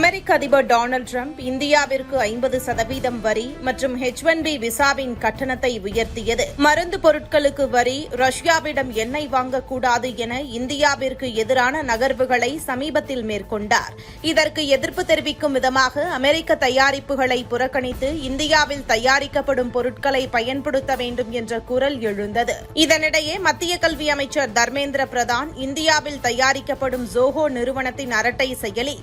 அமெரிக்க அதிபர் Donald Trump இந்தியாவிற்கு ஐம்பது சதவீதம் வரி மற்றும் ஹெச் ஒன் பி விசாவின் கட்டணத்தை உயர்த்தியது. மருந்து பொருட்களுக்கு வரி ரஷ்யாவிடம் எண்ணெய் வாங்கக்கூடாது என இந்தியாவிற்கு எதிரான நகர்வுகளை சமீபத்தில் மேற்கொண்டார். இதற்கு எதிர்ப்பு தெரிவிக்கும் விதமாக அமெரிக்க தயாரிப்புகளை புறக்கணித்து இந்தியாவில் தயாரிக்கப்படும் பொருட்களை பயன்படுத்த வேண்டும் என்ற குரல் எழுந்தது. இதனிடையே மத்திய கல்வி அமைச்சர் தர்மேந்திர பிரதான் இந்தியாவில் தயாரிக்கப்படும் ஜோஹோ நிறுவனத்தின் அரட்டை செயலி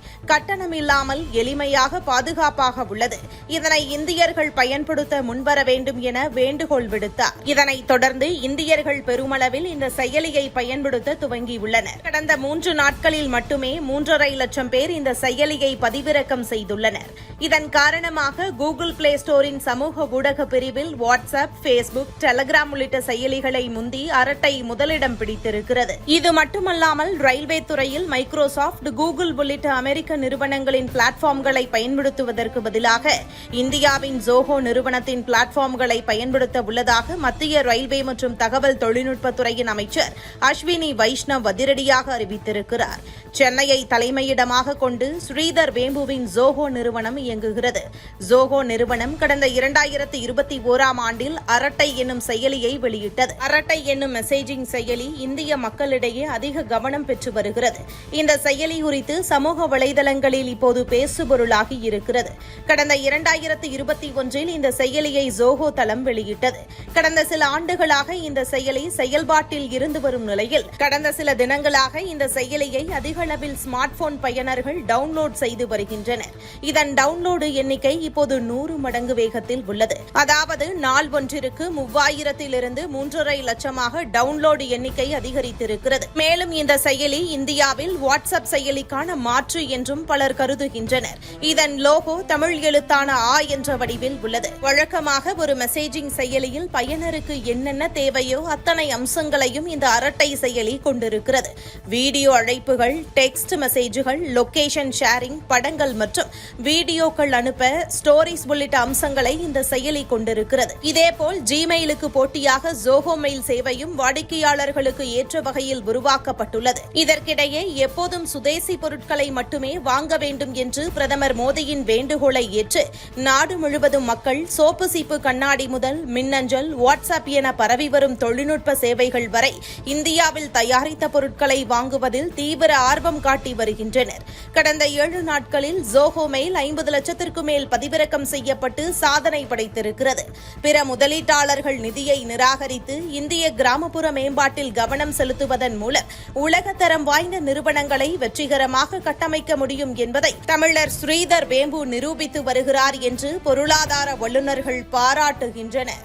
இல்லாமல் எளிமையாக பாதுகாப்பாக உள்ளது. இதனை இந்தியர்கள் பயன்படுத்த முன்வர வேண்டும் என வேண்டுகோள் விடுத்தார். இதனைத் தொடர்ந்து இந்தியர்கள் பெருமளவில் இந்த செயலியை பயன்படுத்த துவங்கியுள்ளனர். கடந்த மூன்று நாட்களில் மட்டுமே மூன்றரை லட்சம் பேர் இந்த செயலியை பதிவிறக்கம் செய்துள்ளனர். இதன் காரணமாக கூகுள் பிளே ஸ்டோரின் சமூக ஊடக பிரிவில் வாட்ஸ்அப் பேஸ்புக் டெலகிராம் உள்ளிட்ட செயலிகளை முந்தி அரட்டை முதலிடம் பிடித்திருக்கிறது. இது மட்டுமல்லாமல் ரயில்வே துறையில் மைக்ரோசாப்ட் கூகுள் உள்ளிட்ட அமெரிக்க நிறுவனங்களின் பிளாட்ஃபார்ம்களை பயன்படுத்துவதற்கு பதிலாக இந்தியாவின் ஜோஹோ நிறுவனத்தின் பிளாட்ஃபார்ம்களை பயன்படுத்த உள்ளதாக மத்திய ரயில்வே மற்றும் தகவல் தொழில்நுட்பத்துறையின் அமைச்சர் அஸ்வினி வைஷ்ணவ் அதிரடியாக அறிவித்திருக்கிறார். சென்னையை தலைமையிடமாக கொண்டு ஸ்ரீதர் வேம்புவின் ஜோஹோ நிறுவனம் இயங்குகிறது. ஜோஹோ நிறுவனம் கடந்த இரண்டாயிரத்தி இருபத்தி ஓராம் ஆண்டில் அரட்டை என்னும் செயலியை வெளியிட்டது. அரட்டை என்னும் மெசேஜிங் செயலி இந்திய மக்களிடையே அதிக கவனம் பெற்று வருகிறது. இந்த செயலி குறித்து சமூக வலைதளங்களில் இப்போது பேசுபொருளாகி இருக்கிறது. கடந்த இரண்டாயிரத்து இருபத்தி ஒன்றில் இந்த செயலியை ஜோஹோ தளம் வெளியிட்டது. கடந்த சில ஆண்டுகளாக இந்த செயலி செயல்பாட்டில் இருந்து வரும் நிலையில். கடந்த சில தினங்களாக இந்த செயலியை அதிக அளவில் ஸ்மார்ட் போன் பயனர்கள் டவுன்லோட் செய்து வருகின்றனர் இதன் டவுன்லோடு எண்ணிக்கை இப்போது நூறு மடங்கு வேகத்தில் உள்ளது. அதாவது நாள் ஒன்றிற்கு மூவாயிரத்திலிருந்து மூன்றரை லட்சமாக டவுன்லோடு எண்ணிக்கை அதிகரித்திருக்கிறது. மேலும் இந்த செயலி இந்தியாவில் வாட்ஸ்அப் செயலிக்கான மாற்று என்றும் பலர் கருதுகின்றனர். இதன் லோகோ தமிழ் எழுத்தான ஆ என்ற வடிவில் உள்ளது. வழக்கமாக ஒரு மெசேஜிங் செயலியில் பயனருக்கு என்னென்ன தேவையோ அத்தனை அம்சங்களையும் இந்த அரட்டை செயலி கொண்டிருக்கிறது. வீடியோ அழைப்புகள் டெக்ஸ்ட் மெசேஜ்கள் லொகேஷன் ஷேரிங் படங்கள் மற்றும் வீடியோக்கள் அனுப்ப ஸ்டோரிஸ் உள்ளிட்ட அம்சங்களை இந்த செயலி கொண்டிருக்கிறது. இதேபோல் ஜிமெயிலுக்கு போட்டியாக ஜோஹோ மெயில் சேவையும் வாடிக்கையாளர்களுக்கு ஏற்ற வகையில் உருவாக்கப்பட்டுள்ளது. இதற்கிடையே எப்போதும் சுதேசி பொருட்களை மட்டுமே வாங்க வேண்டும் என்று பிரதமர் மோடியின் வேண்டுகோளை ஏற்று நாடு முழுவதும் மக்கள் சோப்பு சீப்பு கண்ணாடி முதல் மின்னஞ்சல் வாட்ஸ்அப் என பரவி வரும் தொழில்நுட்ப சேவைகள் வரை இந்தியாவில் தயாரித்த பொருட்களை வாங்குவதில் தீவிர ஆர்வம் காட்டி வருகின்றனர். கடந்த ஏழு நாட்களில் ஜோஹோ மெயில் ஐம்பது லட்சத்திற்கும் மேல் பதிவிறக்கம் செய்யப்பட்டு சாதனை படைத்திருக்கிறது. பிற முதலீட்டாளர்கள் நிதியை நிராகரித்து இந்திய கிராமப்புற மேம்பாட்டில் கவனம் செலுத்துவதன் மூலம் உலகத்தரம் வாய்ந்த நிறுவனங்களை வெற்றிகரமாக கட்டமைக்க முடியும் என்பதை என்பதை தமிழர் ஸ்ரீதர் வேம்பு நிரூபித்து வருகிறார் என்று பொருளாதார வல்லுநர்கள் பாராட்டுகின்றனர்.